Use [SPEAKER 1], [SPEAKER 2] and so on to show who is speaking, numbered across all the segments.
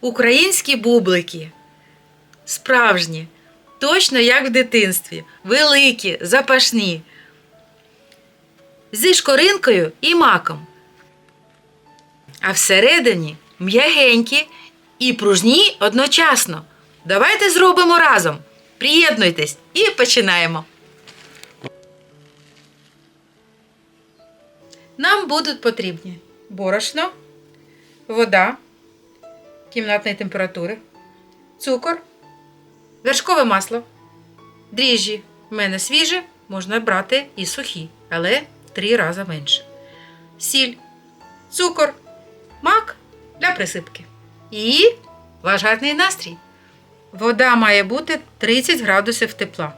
[SPEAKER 1] Українські бублики. Справжні. Точно як в дитинстві. Великі, запашні. Зі шкоринкою і маком. А всередині м'ягенькі і пружні одночасно. Давайте зробимо разом. Приєднуйтесь і починаємо. Нам будуть потрібні борошно, вода кімнатної температури, цукор, вершкове масло, дріжджі. В мене свіже, можна брати і сухі, але в три рази менше. Сіль, цукор, мак для присипки. І ваш гарний настрій. Вода має бути 30 градусів тепла.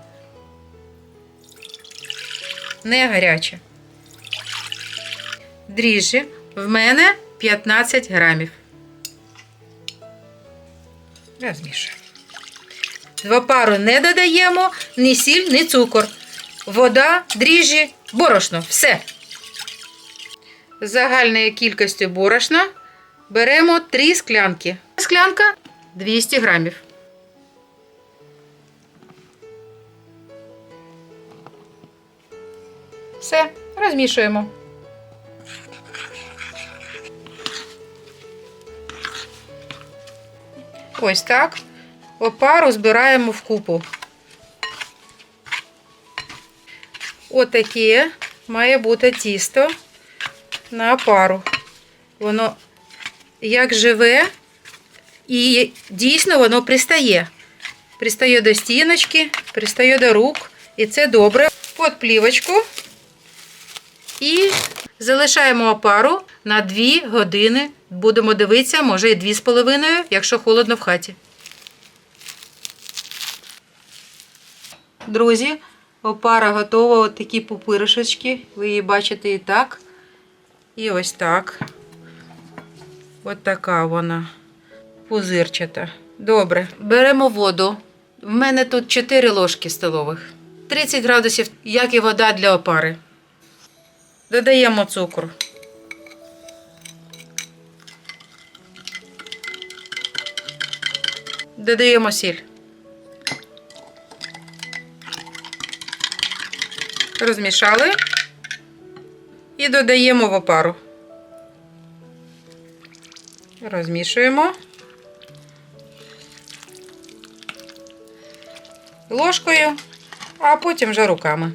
[SPEAKER 1] Не гаряча. Дріжджі в мене 15 грамів. Розмішуємо. В опару не додаємо ні сіль, ні цукор. Вода, дріжджі, борошно. Все. З загальною кількістю борошна беремо 3 склянки. Склянка 200 грамів. Все, розмішуємо. Ось так. Опару збираємо в купу. Отаке має бути тісто на опару. Воно як живе, і дійсно воно пристає. Пристає до стіночки, пристає до рук. І це добре. Под плівочку. І залишаємо опару на 2 години. Будемо дивитися, може і 2,5, якщо холодно в хаті. Друзі, опара готова. От такі пупиришечки. Ви її бачите і так. І ось так. От така вона пузирчата. Добре. Беремо воду. В мене тут 4 ложки столових. 30 градусів, як і вода для опари. Додаємо цукор. Додаємо сіль. Розмішали і додаємо в опару. Розмішуємо. Ложкою, а потім вже руками.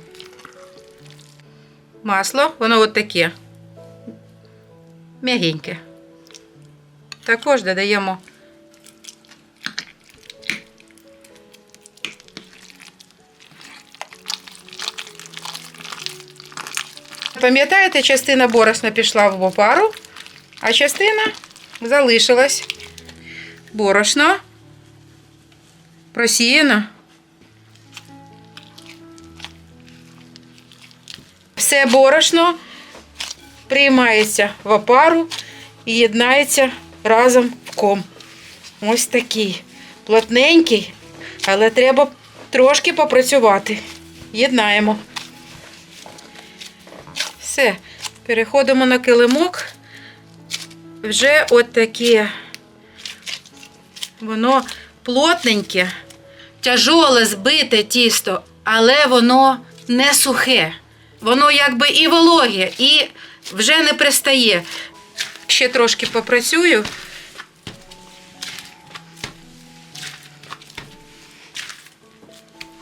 [SPEAKER 1] Масло, воно от таке. М'ягеньке. Також додаємо Пам'ятаєте, частина борошна пішла в опару, а частина залишилась. Борошно просіяно. Все борошно приймається в опару і єднається разом в ком. Ось такий. Плотненький, але треба трошки попрацювати. Єднаємо. Все, переходимо на килимок. Вже от таке. Воно плотненьке, тяжоле збите тісто, але воно не сухе. Воно якби і вологе, і вже не пристає. Ще трошки попрацюю.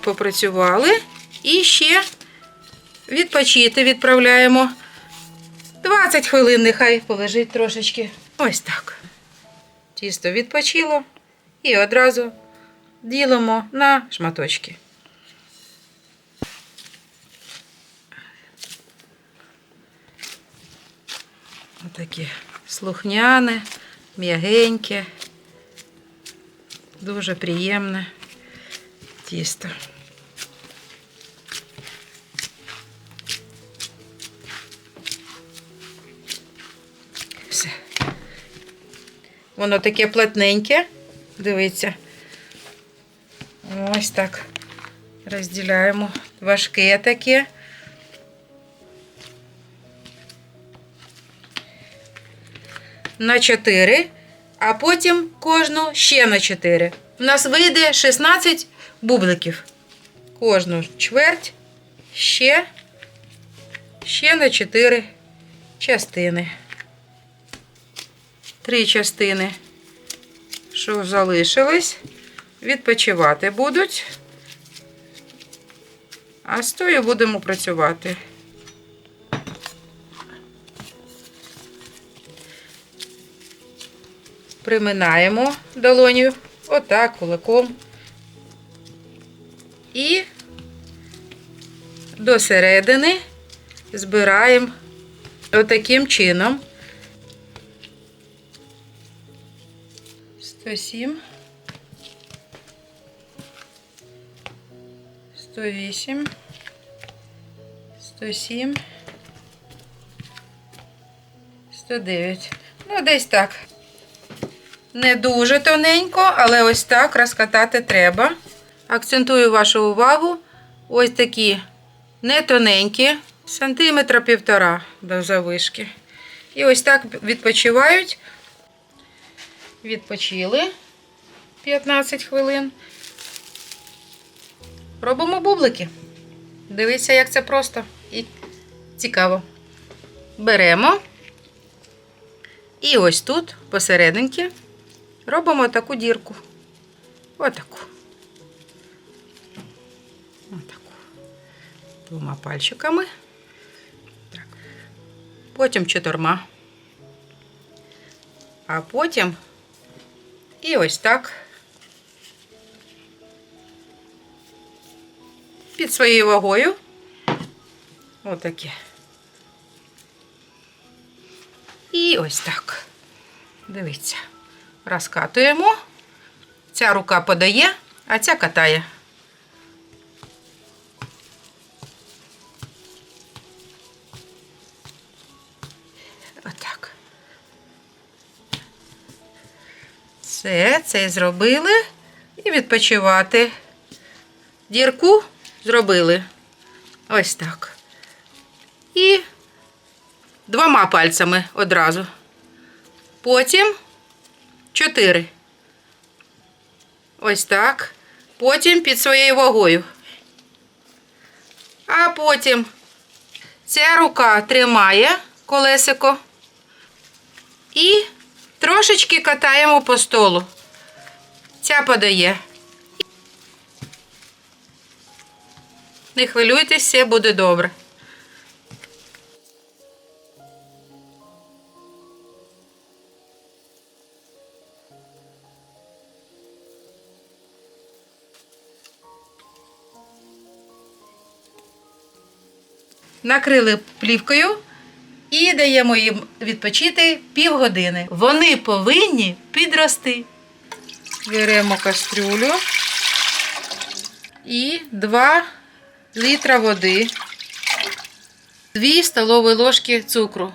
[SPEAKER 1] Попрацювали і ще відпочити відправляємо. 20 хвилин нехай полежить трошечки. Ось так. Тісто відпочило і одразу ділимо на шматочки. Отаке слухняне, м'ягеньке, дуже приємне тісто. Воно таке плотненьке. Дивіться. Ось так. Розділяємо. Важке таке. На 4 а потім кожну ще на 4. У нас вийде 16 бубликів. Кожну чверть ще, ще на 4 частини. Три частини, що залишились, відпочивати будуть. А з тою будемо працювати. Приминаємо долоню, отак, кулаком. І до середини збираємо отаким чином. 107, 108, 107, 109. Ну, десь так. Не дуже тоненько, але ось так розкатати треба. Акцентую вашу увагу. Ось такі не тоненькі, сантиметра півтора до завишки. І ось так відпочивають. Відпочили 15 хвилин. Робимо бублики. Дивіться, як це просто і цікаво. Беремо. І ось тут, посерединки, робимо таку дірку. Отаку. Отаку. Двома пальчиками. Так. Потім чотирма. А потім і ось так. Під своєю вагою. Отаке. І ось так. Дивіться. Розкатуємо. Ця рука подає, а ця катає. Все, це зробили. І відпочивати. Дірку зробили. Ось так. І двома пальцями одразу. Потім чотири. Ось так. Потім під своєю вагою. А потім ця рука тримає колесико трошечки катаємо по столу. Ця подає. Не хвилюйтесь, все буде добре. Накрили плівкою і даємо їм відпочити півгодини. Вони повинні підрости. Беремо кастрюлю і 2 літра води, 2 столові ложки цукру.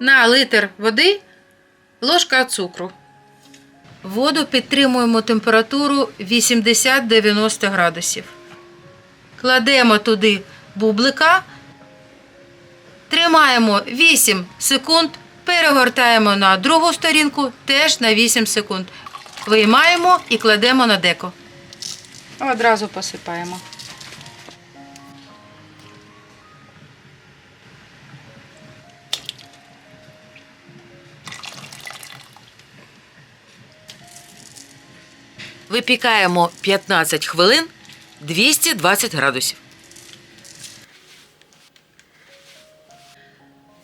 [SPEAKER 1] На литр води ложка цукру. Воду підтримуємо температуру 80-90 градусів. Кладемо туди бублика, тримаємо 8 секунд, перегортаємо на другу сторінку теж на 8 секунд. Виймаємо і кладемо на деко. Одразу посипаємо.
[SPEAKER 2] Випікаємо 15 хвилин 220 градусів.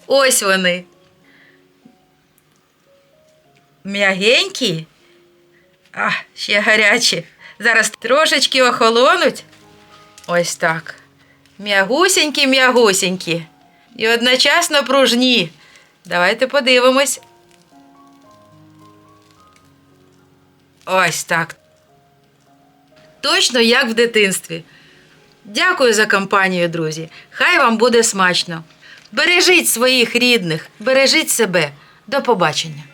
[SPEAKER 1] Ось вони. М'ягенькі. А, ще гарячі. Зараз трошечки охолонуть. Ось так. М'ягусінькі, м'ягусінькі. І одночасно пружні. Давайте подивимось. Ось так. Точно як в дитинстві. Дякую за компанію, друзі. Хай вам буде смачно. Бережіть своїх рідних, бережіть себе. До побачення.